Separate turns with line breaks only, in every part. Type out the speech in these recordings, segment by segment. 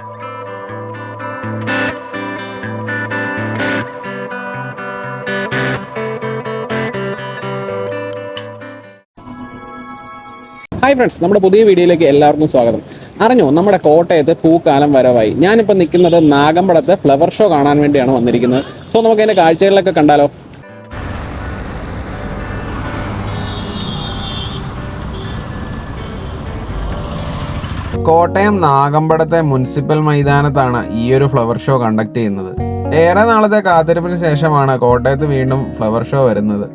Hi friends നമ്മുടെ പുതിയ വീഡിയോയിലേക്ക് എല്ലാവർക്കും സ്വാഗതം. അറിഞ്ഞോ നമ്മുടെ കോട്ടയത്ത് പൂക്കാലം വരവായി. ഞാനിപ്പോൾ നിൽക്കുന്നത് നാഗമ്പടത്തെ ഫ്ലവർ ഷോ കാണാൻ വേണ്ടിയാണ് വന്നിരിക്കുന്നത്. സോ നമുക്ക് അതിന്റെ കാഴ്ചകളിലൊക്കെ കണ്ടാലോ? കോട്ടയം നാഗമ്പടത്തെ മുനിസിപ്പൽ മൈതാനത്താണ് ഈ ഒരു ഫ്ലവർ ഷോ കണ്ടക്ട് ചെയ്യുന്നത്. ഏറെ നാളത്തെ കാത്തിരിപ്പിന് ശേഷമാണ് കോട്ടയത്ത് വീണ്ടും ഫ്ലവർ ഷോ വരുന്നത്.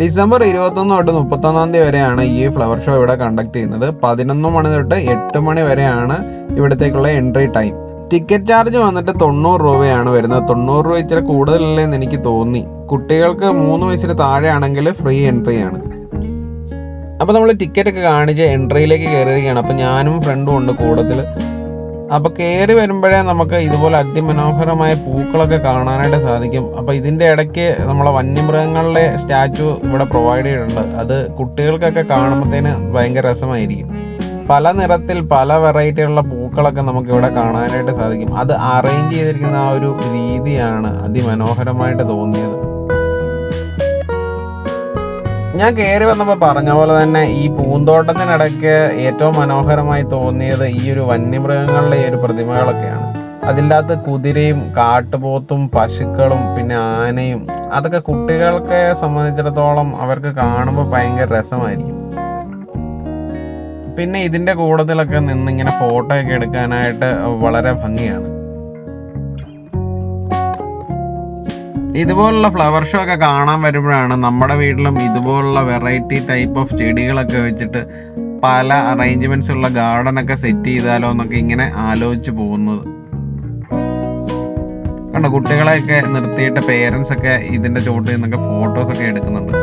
ഡിസംബർ ഇരുപത്തൊന്ന് തൊട്ട് മുപ്പത്തൊന്നാം തീയതി വരെയാണ് ഈ ഫ്ലവർ ഷോ ഇവിടെ കണ്ടക്ട് ചെയ്യുന്നത്. പതിനൊന്ന് മണി തൊട്ട് എട്ട് മണി വരെയാണ് ഇവിടത്തേക്കുള്ള എൻട്രി ടൈം. ടിക്കറ്റ് ചാർജ് വന്നിട്ട് തൊണ്ണൂറ് രൂപയാണ് വരുന്നത്. തൊണ്ണൂറ് രൂപ ഇച്ചിരി കൂടുതലല്ലേന്ന് എനിക്ക് തോന്നി. കുട്ടികൾക്ക് മൂന്ന് വയസ്സിന് താഴെയാണെങ്കിൽ ഫ്രീ എൻട്രി ആണ് അപ്പോൾ നമ്മൾ ടിക്കറ്റ് ഒക്കെ കാണിച്ച് എൻട്രിയിലേക്ക് കയറിയിരിക്കുകയാണ് അപ്പോൾ ഞാനും ഫ്രണ്ടും ഉണ്ട് കൂടത്തിൽ അപ്പോൾ കയറി വരുമ്പോഴേ നമുക്ക് ഇതുപോലെ അതിമനോഹരമായ പൂക്കളൊക്കെ കാണാനായിട്ട് സാധിക്കും. അപ്പോൾ ഇതിന്റെ ഇടയ്ക്ക് നമ്മളെ വന്യമൃഗങ്ങളുടെ സ്റ്റാച്ചു ഇവിടെ പ്രൊവൈഡ് ചെയ്തിട്ടുണ്ട്. അത് കുട്ടികൾക്കൊക്കെ കാണുമ്പോഴത്തേന് ഭയങ്കര രസമായിരിക്കും. പല നിറത്തിൽ പല വെറൈറ്റിയുള്ള പൂക്കളൊക്കെ നമുക്ക് ഇവിടെ കാണാനായിട്ട് സാധിക്കും. അത് അറേഞ്ച് ചെയ്തിരിക്കുന്ന ആ ഒരു രീതിയാണ് അതിമനോഹരമായിട്ട് തോന്നിയത്. ഞാൻ കയറി വന്നപ്പോൾ പറഞ്ഞ പോലെ തന്നെ ഈ പൂന്തോട്ടത്തിനിടയ്ക്ക് ഏറ്റവും മനോഹരമായി തോന്നിയത് ഈ ഒരു വന്യമൃഗങ്ങളുടെ ഈ ഒരു പ്രതിമകളൊക്കെയാണ്. അതിന്റെ കുതിരയും കാട്ടുപോത്തും പശുക്കളും പിന്നെ ആനയും അതൊക്കെ കുട്ടികൾക്ക് സംബന്ധിച്ചിടത്തോളം അവർക്ക് കാണുമ്പോൾ ഭയങ്കര രസമായിരിക്കും. പിന്നെ ഇതിന്റെ കൂടത്തിലൊക്കെ നിന്ന് ഇങ്ങനെ ഫോട്ടോ ഒക്കെ എടുക്കാനായിട്ട് വളരെ ഭംഗിയാണ്. ഇതുപോലുള്ള ഫ്ലവർ ഷോ ഒക്കെ കാണാൻ വരുമ്പോഴാണ് നമ്മുടെ വീട്ടിലും ഇതുപോലുള്ള വെറൈറ്റി ടൈപ്പ് ഓഫ് ചെടികളൊക്കെ വെച്ചിട്ട് പല അറേഞ്ച്മെന്റ്സ് ഉള്ള ഗാർഡൻ ഒക്കെ സെറ്റ് ചെയ്താലോ എന്നൊക്കെ ഇങ്ങനെ ആലോചിച്ച് പോകുന്നത്. കണ്ടോ കുട്ടികളെയൊക്കെ നിർത്തിയിട്ട് പേരൻസ് ഒക്കെ ഇതിന്റെ ചോട്ടിൽ നിന്നൊക്കെ ഫോട്ടോസ് ഒക്കെ എടുക്കുന്നുണ്ട്.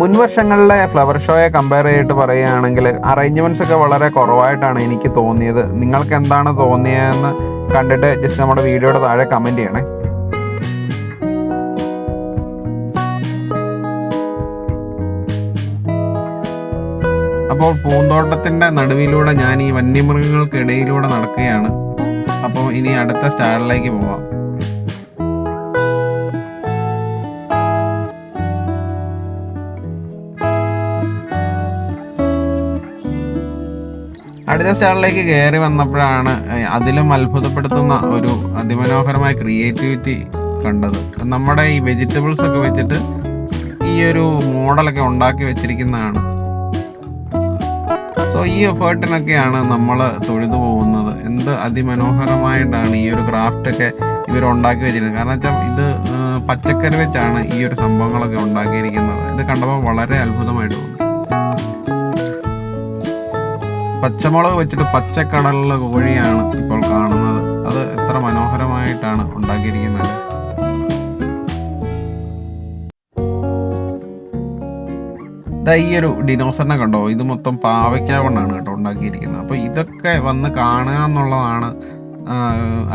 മുൻവർഷങ്ങളിലെ ഫ്ലവർ ഷോയെ കമ്പയർ ചെയ്തിട്ട് പറയുകയാണെങ്കിൽ അറേഞ്ച്മെന്റ്സ് ഒക്കെ വളരെ കുറവായിട്ടാണ് എനിക്ക് തോന്നിയത്. നിങ്ങൾക്ക് എന്താണ് തോന്നിയതെന്ന് കണ്ടിട്ട് ജസ്റ്റ് നമ്മുടെ വീഡിയോയുടെ താഴെ കമന്റ് ചെയ്യണേ. അപ്പോൾ പൂന്തോട്ടത്തിന്റെ നടുവിലൂടെ ഞാൻ ഈ വന്യമൃഗങ്ങൾക്കിടയിലൂടെ നടക്കുകയാണ്. അപ്പോൾ ഇനി അടുത്ത സ്റ്റാളിലേക്ക് പോവാം. അടുത്ത സ്റ്റാളിലേക്ക് കയറി വന്നപ്പോഴാണ് അതിലും അത്ഭുതപ്പെടുത്തുന്ന ഒരു അതിമനോഹരമായ ക്രിയേറ്റിവിറ്റി കണ്ടത്. നമ്മുടെ ഈ വെജിറ്റബിൾസ് ഒക്കെ വെച്ചിട്ട് ഈ ഒരു മോഡലൊക്കെ ഉണ്ടാക്കി വെച്ചിരിക്കുന്നതാണ്. സോ ഈ എഫേർട്ടിനൊക്കെയാണ് നമ്മൾ തൊഴുതു പോകുന്നത്. എന്ത് അതിമനോഹരമായിട്ടാണ് ഈ ഒരു ക്രാഫ്റ്റൊക്കെ ഇവർ ഉണ്ടാക്കി വെച്ചിരിക്കുന്നത്. കാരണം വെച്ചാൽ ഇത് പച്ചക്കറി വെച്ചാണ് ഈ ഒരു സംഭവങ്ങളൊക്കെ ഉണ്ടാക്കിയിരിക്കുന്നത്. ഇത് കണ്ടപ്പോൾ വളരെ അത്ഭുതമായിട്ട് തോന്നി. പച്ചമുളക് വെച്ചിട്ട് പച്ചക്കടലിലെ കോഴിയാണ് ഇപ്പോൾ കാണുന്നത്. അത് എത്ര മനോഹരമായിട്ടാണ് ഉണ്ടാക്കിയിരിക്കുന്നത്. ദാ ഈ ഒരു ഡിനോസറിനെ കണ്ടോ? ഇത് മൊത്തം പാവയ്ക്ക കൊണ്ടാണ് കേട്ടോ ഉണ്ടാക്കിയിരിക്കുന്നത്. അപ്പോൾ ഇതൊക്കെ വന്ന് കാണുക എന്നുള്ളതാണ്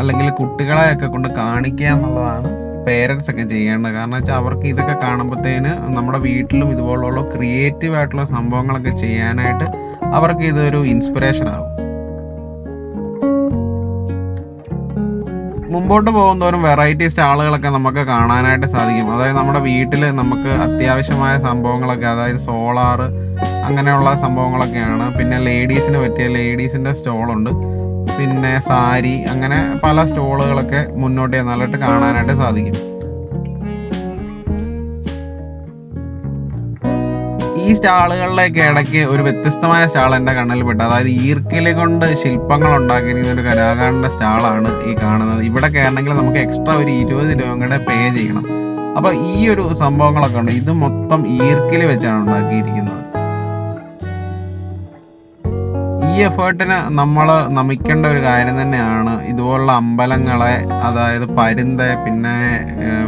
അല്ലെങ്കിൽ കുട്ടികളെയൊക്കെ കൊണ്ട് കാണിക്കുക എന്നുള്ളതാണ് പേരൻസ് ഒക്കെ ചെയ്യേണ്ടത്. കാരണം വെച്ചാൽ അവർക്ക് ഇതൊക്കെ കാണുമ്പോഴത്തേന് നമ്മുടെ വീട്ടിലും ഇതുപോലുള്ള ക്രിയേറ്റീവ് ആയിട്ടുള്ള സംഭവങ്ങളൊക്കെ ചെയ്യാനായിട്ട് അവർക്ക് ഇതൊരു ഇൻസ്പിറേഷൻ ആവും. മുമ്പോട്ട് പോകുന്തോറും വെറൈറ്റി ആളുകളൊക്കെ നമുക്ക് കാണാനായിട്ട് സാധിക്കും. അതായത് നമ്മുടെ വീട്ടിൽ നമുക്ക് അത്യാവശ്യമായ സംഭവങ്ങളൊക്കെ അതായത് സോളാർ അങ്ങനെയുള്ള സംഭവങ്ങളൊക്കെയാണ്. പിന്നെ ലേഡീസിന് പറ്റിയ ലേഡീസിന്റെ സ്റ്റോളുണ്ട് പിന്നെ സാരി അങ്ങനെ പല സ്റ്റോളുകളൊക്കെ മുന്നോട്ട് നല്ലിട്ട് കാണാനായിട്ട് സാധിക്കും. ഈ സ്റ്റാളുകളിലേക്ക് ഇടയ്ക്ക് ഒരു വ്യത്യസ്തമായ സ്റ്റാൾ എന്റെ കണ്ണിൽ അതായത് ഈർക്കിൽ കൊണ്ട് ശില്പങ്ങൾ ഉണ്ടാക്കിയിരിക്കുന്ന ഒരു കലാകാരന്റെ സ്റ്റാളാണ് ഈ കാണുന്നത്. ഇവിടെ കയറണമെങ്കിൽ നമുക്ക് എക്സ്ട്രാ ഒരു ഇരുപത് രൂപ കൂടെ പേ ചെയ്യണം. അപ്പോൾ ഈ ഒരു സംഭവങ്ങളൊക്കെ ഉണ്ട്. ഇത് മൊത്തം ഈർക്കിൽ വെച്ചാണ് ഉണ്ടാക്കിയിരിക്കുന്നത്. ഈ എഫേർട്ടിന് നമ്മൾ നമിക്കേണ്ട ഒരു കാര്യം തന്നെയാണ് ഇതുപോലുള്ള അമ്പലങ്ങളെ അതായത് പരുന്ത പിന്നെ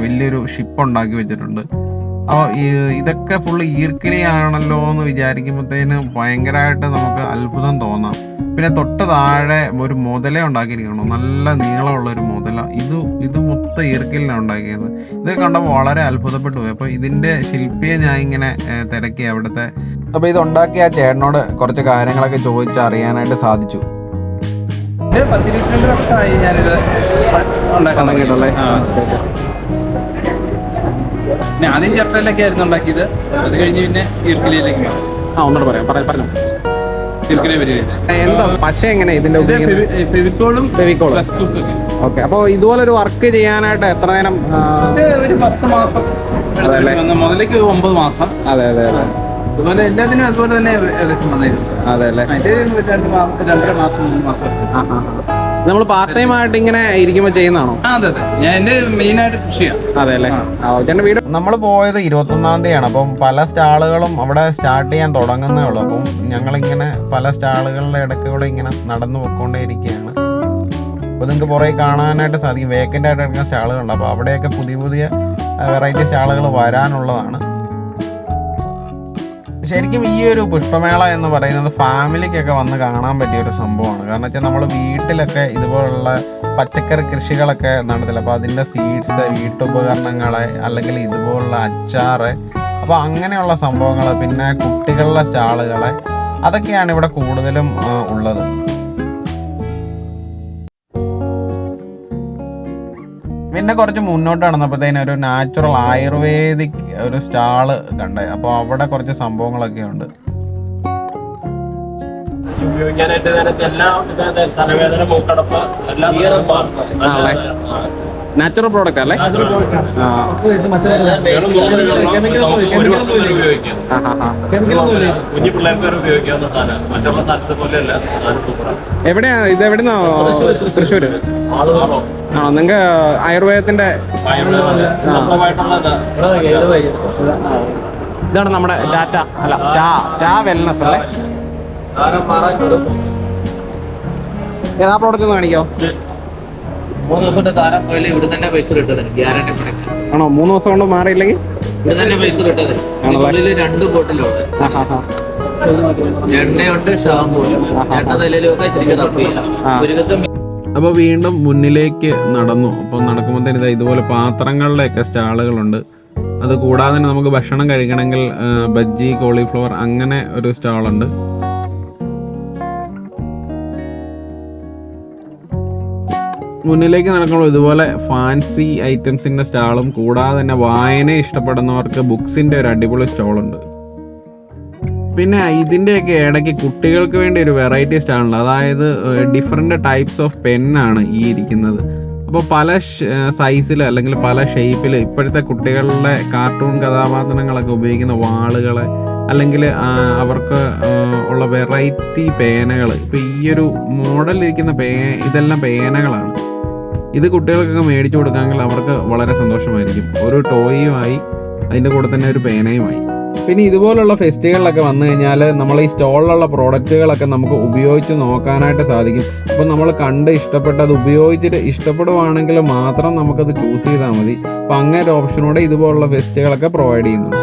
വലിയൊരു ഷിപ്പ് ഉണ്ടാക്കി വെച്ചിട്ടുണ്ട്. അപ്പോൾ ഇതൊക്കെ ഫുള്ള് ഈർക്കിലിയാണല്ലോ എന്ന് വിചാരിക്കുമ്പോഴത്തേന് ഭയങ്കരമായിട്ട് നമുക്ക് അത്ഭുതം തോന്നാം. പിന്നെ തൊട്ട് താഴെ ഒരു മുതല ഉണ്ടാക്കിയിരിക്കണം നല്ല നീളമുള്ള ഒരു മുതല. ഇത് ഇത് മൊത്തം ഈർക്കിലാണ് ഉണ്ടാക്കിയത്. ഇത് കണ്ടപ്പോൾ വളരെ അത്ഭുതപ്പെട്ടു പോയി. അപ്പോൾ ഇതിന്റെ ശില്പിയെ ഞാൻ ഇങ്ങനെ തിരക്കി അവിടുത്തെ അപ്പോൾ ഇത് ഉണ്ടാക്കിയ ആ ചേട്ടനോട് കുറച്ച് കാര്യങ്ങളൊക്കെ ചോദിച്ച് അറിയാനായിട്ട് സാധിച്ചു.
ഇത് പത്തിരുപത്തിരണ്ട് വർഷമായി ഞാനിത് ഉണ്ടാക്കാൻ
തുടങ്ങിയിട്ടുള്ളത്
ആ. പിന്നെ ആദ്യം ചിരട്ടയിലൊക്കെ ആയിരുന്നു ഉണ്ടാക്കിയത്. അത് കഴിഞ്ഞ് പിന്നെ ഈർക്കിലയിലേക്ക് മാറി.
ആ ഒന്നുകൂടെ പറയാം. പറയാം പറഞ്ഞു.
അപ്പൊ വരികയില്ല
എന്താ? പശ എങ്ങനെ ഇതിന്റെ
ഇത്
ഉപയോഗിക്കുന്നത്
ഫെവി- ഫെവിക്കോളും
ഫെവിക്കോളും.
പ്ലസ് ടു ഒക്കെ.
ഓക്കെ. അപ്പോൾ ഇതുപോലെ ഒരു വർക്ക് ചെയ്യാനായിട്ട് എത്ര നേരം ആ,
ഇത് ഒരു പത്ത് മാസം.
അതല്ലേ?
വന്ന മുതലേക്ക് ഒമ്പത് മാസം.
അതെ അതെ അതെ.
അതുപോലെ എല്ലാത്തിനും അതുപോലെ തന്നെ ഏകദേശം
അതെ അല്ലേ
അതിന്റെ ഒരു രണ്ട് മാസം രണ്ടര മാസം മൂന്ന് മാസം
നമ്മൾ പാർട്ട് ടൈം ആയിട്ട് ഇങ്ങനെ ഇരിക്കുമ്പോൾ ചെയ്യുന്നതാണോ
അതെ അതെ. ഞാൻ എന്റെ മെയിൻ ആയിട്ട് കൃഷിയാണ്
അതെ അല്ലേ? വീട്? നമ്മൾ പോയത് ഇരുപത്തൊന്നാം തീയതിയാണ്. അപ്പം പല സ്റ്റാളുകളും അവിടെ സ്റ്റാർട്ട് ചെയ്യാൻ തുടങ്ങുന്നേ ഉള്ളൂ. അപ്പം ഞങ്ങളിങ്ങനെ പല സ്റ്റാളുകളുടെ ഇടയ്ക്കൂടെ ഇങ്ങനെ നടന്നു പോയിക്കൊണ്ടേയിരിക്കുകയാണ്. അപ്പോൾ നിങ്ങൾക്ക് പുറകെ കാണാനായിട്ട് സാധിക്കും. വേക്കന്റ് ആയിട്ട് എടുക്കുന്ന സ്റ്റാളുകളുണ്ട്. അപ്പോൾ അവിടെയൊക്കെ പുതിയ പുതിയ വെറൈറ്റി സ്റ്റാളുകൾ വരാനുള്ളതാണ്. ശരിക്കും ഈ ഒരു പുഷ്പമേള എന്ന് പറയുന്നത് ഫാമിലിക്കൊക്കെ വന്ന് കാണാൻ പറ്റിയ ഒരു സംഭവമാണ്. കാരണം വെച്ചാൽ നമ്മൾ വീട്ടിലൊക്കെ ഇതുപോലുള്ള പച്ചക്കറി കൃഷികളൊക്കെ നടത്തില്ല. അപ്പോൾ അതിന്റെ സീഡ്സ് വീട്ടുപകരണങ്ങൾ അല്ലെങ്കിൽ ഇതുപോലുള്ള അച്ചാറ് അപ്പോൾ അങ്ങനെയുള്ള സംഭവങ്ങൾ പിന്നെ കുട്ടികളുടെ സ്റ്റാളുകൾ അതൊക്കെയാണ് ഇവിടെ കൂടുതലും ഉള്ളത്. പിന്നെ കുറച്ച് മുന്നോട്ട് നടന്നപ്പോഴത്തേനും ഒരു നാച്ചുറൽ ആയുർവേദിക് ഒരു സ്റ്റാൾ കണ്ടേ. അപ്പോൾ അവിടെ കുറച്ച് സംഭവങ്ങളൊക്കെ ഉണ്ട്.
ഉപയോഗിക്കാനായിട്ട് എല്ലാ തലവേദന മൂക്കടപ്പ് എല്ലാ?
നാച്ചുറൽ പ്രോഡക്റ്റ് അല്ലേ? എവിടെയാ? ഇത് എവിടുന്നോ? തൃശ്ശൂര്. ആണോ നിങ്ങൾക്ക് ആയുർവേദത്തിന്റെ ഇതാണ് നമ്മുടെ ഡാറ്റ. അല്ല ടാ ടാ വെൽനസ് അല്ലേ? ഏതാ പ്രോഡക്റ്റ് ഒന്ന് കാണിക്കോ?
മൂന്ന് ദിവസത്തെ താരം പോയാലും ഇവിടെ തന്നെ പൈസ കിട്ടുന്നത് ഗ്യാരണ്ടി പ്രൊഡക്റ്റ്
ആണോ? മൂന്ന് ദിവസം കൊണ്ട് മാറിയില്ലെങ്കിൽ?
ഇവിടെ തന്നെ പൈസ കിട്ടുന്നത് ഉള്ളിൽ രണ്ട് ബോട്ടിലുണ്ട്. എണ്ണയുണ്ട് ഷാമ്പൂ എണ്ണ തലയിലും ഒക്കെ ശരിക്കും തപ്പി ചെയ്യാം
അപ്പോൾ വീണ്ടും മുന്നിലേക്ക് നടന്നു. അപ്പോൾ നടക്കുമ്പോൾ തന്നെ ഇതുപോലെ പാത്രങ്ങളുടെയൊക്കെ സ്റ്റാളുകളുണ്ട്. അത് കൂടാതെ തന്നെ നമുക്ക് ഭക്ഷണം കഴിക്കണമെങ്കിൽ ബജ്ജി കോളിഫ്ലവർ അങ്ങനെ ഒരു സ്റ്റാളുണ്ട്. മുന്നിലേക്ക് നടക്കുമ്പോൾ ഇതുപോലെ ഫാൻസി ഐറ്റംസിന്റെ സ്റ്റാളും കൂടാതെ തന്നെ വായന ഇഷ്ടപ്പെടുന്നവർക്ക് ബുക്സിന്റെ ഒരു അടിപൊളി സ്റ്റോളുണ്ട്. പിന്നെ ഇതിന്റെയൊക്കെ ഇടയ്ക്ക് കുട്ടികൾക്ക് വേണ്ടി ഒരു വെറൈറ്റി സ്റ്റാളുണ്ട്. അതായത് ഡിഫറെന്റ് ടൈപ്സ് ഓഫ് പെന്നാണ് ഈ ഇരിക്കുന്നത്. അപ്പോൾ പല സൈസിൽ അല്ലെങ്കിൽ പല ഷേപ്പിൽ ഇപ്പോഴത്തെ കുട്ടികളുടെ കാർട്ടൂൺ കഥാപാത്രങ്ങളൊക്കെ ഉപയോഗിക്കുന്ന വാളുകളെ അല്ലെങ്കിൽ അവർക്ക് ഉള്ള വെറൈറ്റി പേനകൾ ഇപ്പോൾ ഈ ഒരു മോഡൽ ഇരിക്കുന്ന പേ ഇതെല്ലാം പേനകളാണ്. ഇത് കുട്ടികൾക്കൊക്കെ മേടിച്ചു കൊടുക്കാമെങ്കിൽ അവർക്ക് വളരെ സന്തോഷമായിരിക്കും. ഒരു ടോയുമായി അതിന്റെ കൂടെ തന്നെ ഒരു പേനയുമായി. പിന്നെ ഇതുപോലുള്ള ഫെസ്റ്റുകളിലൊക്കെ വന്നു കഴിഞ്ഞാൽ നമ്മൾ ഈ സ്റ്റോളിലുള്ള പ്രോഡക്റ്റുകളൊക്കെ നമുക്ക് ഉപയോഗിച്ച് നോക്കാനായിട്ട് സാധിക്കും. അപ്പോൾ നമ്മൾ കണ്ട് ഇഷ്ടപ്പെട്ടത് ഉപയോഗിച്ചിട്ട് ഇഷ്ടപ്പെടുവാണെങ്കിൽ മാത്രം നമുക്കത് ചൂസ് ചെയ്താൽ മതി. അപ്പോൾ അങ്ങനെ ഒരു ഓപ്ഷനോടെ ഇതുപോലുള്ള ഫെസ്റ്റുകളൊക്കെ പ്രൊവൈഡ് ചെയ്യുന്നുണ്ട്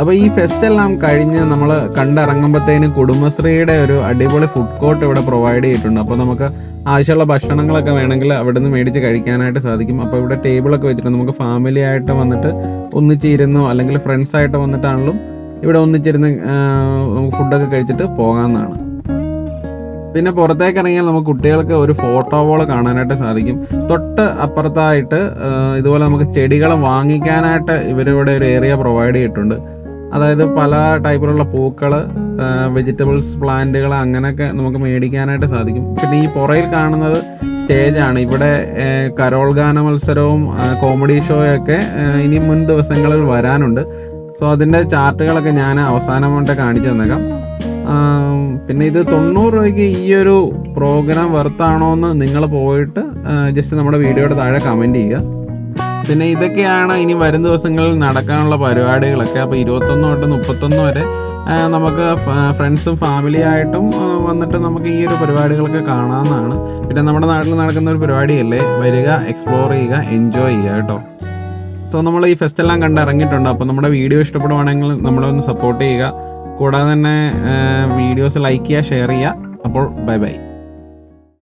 അപ്പോൾ ഈ ഫെസ്റ്റ് എല്ലാം കഴിഞ്ഞ് നമ്മൾ കണ്ടിറങ്ങുമ്പോഴത്തേന് കുടുംബശ്രീയുടെ ഒരു അടിപൊളി ഫുഡ് കോർട്ട് ഇവിടെ പ്രൊവൈഡ് ചെയ്തിട്ടുണ്ട്. അപ്പോൾ നമുക്ക് ആവശ്യമുള്ള ഭക്ഷണങ്ങളൊക്കെ വേണമെങ്കിൽ അവിടെ നിന്ന് മേടിച്ച് കഴിക്കാനായിട്ട് സാധിക്കും. അപ്പോൾ ഇവിടെ ടേബിളൊക്കെ വെച്ചിട്ടുണ്ട്. നമുക്ക് ഫാമിലി ആയിട്ട് വന്നിട്ട് ഒന്നിച്ചിരുന്നോ അല്ലെങ്കിൽ ഫ്രണ്ട്സ് ആയിട്ട് വന്നിട്ടാണെങ്കിലും ഇവിടെ ഒന്നിച്ചിരുന്ന് നമുക്ക് ഫുഡൊക്കെ കഴിച്ചിട്ട് പോകാമെന്നാണ് പിന്നെ പുറത്തേക്ക് ഇറങ്ങിയാൽ നമുക്ക് കുട്ടികൾക്ക് ഒരു ഫോട്ടോ വോൾ കാണാനായിട്ട് സാധിക്കും. തൊട്ട് അപ്പുറത്തായിട്ട് ഇതുപോലെ നമുക്ക് ചെടികൾ വാങ്ങിക്കാനായിട്ട് ഇവരിവിടെ ഒരു ഏരിയ പ്രൊവൈഡ് ചെയ്തിട്ടുണ്ട്. അതായത് പല ടൈപ്പിലുള്ള പൂക്കൾ വെജിറ്റബിൾസ് പ്ലാന്റുകൾ അങ്ങനെയൊക്കെ നമുക്ക് മേടിക്കാനായിട്ട് സാധിക്കും. പിന്നെ ഈ പുറയിൽ കാണുന്നത് സ്റ്റേജാണ്. ഇവിടെ കരോൾ ഗാന മത്സരവും കോമഡി ഷോയൊക്കെ ഇനി മുൻ ദിവസങ്ങളിൽ വരാനുണ്ട്. സോ അതിന്റെ ചാർട്ടുകളൊക്കെ ഞാൻ അവസാനമായിട്ട് കാണിച്ചു തന്നേക്കാം. പിന്നെ ഇത് തൊണ്ണൂറ് രൂപയ്ക്ക് ഈ ഒരു പ്രോഗ്രാം വെർത്താണോ എന്ന് നിങ്ങൾ പോയിട്ട് ജസ്റ്റ് നമ്മുടെ വീഡിയോയുടെ താഴെ കമന്റ് ചെയ്യുക. പിന്നെ ഇതൊക്കെയാണ് ഇനി വരും ദിവസങ്ങളിൽ നടക്കാനുള്ള പരിപാടികളൊക്കെ. അപ്പോൾ ഇരുപത്തൊന്ന് തൊട്ട് മുപ്പത്തൊന്ന് വരെ നമുക്ക് ഫ്രണ്ട്സും ഫാമിലിയായിട്ടും വന്നിട്ട് നമുക്ക് ഈ ഒരു പരിപാടികളൊക്കെ കാണാമെന്നാണ് പിന്നെ നമ്മുടെ നാട്ടിൽ നടക്കുന്ന ഒരു പരിപാടിയല്ലേ? വരിക എക്സ്പ്ലോർ ചെയ്യുക എൻജോയ് ചെയ്യുക കേട്ടോ. സോ നമ്മൾ ഈ ഫെസ്റ്റ് എല്ലാം കണ്ട് ഇറങ്ങിയിട്ടുണ്ട്. അപ്പോൾ നമ്മുടെ വീഡിയോ ഇഷ്ടപ്പെടുവാണെങ്കിൽ നമ്മളെ ഒന്ന് സപ്പോർട്ട് ചെയ്യുക. കൂടാതെ തന്നെ വീഡിയോസ് ലൈക്ക് ചെയ്യുക ഷെയർ ചെയ്യുക. അപ്പോൾ ബൈ ബൈ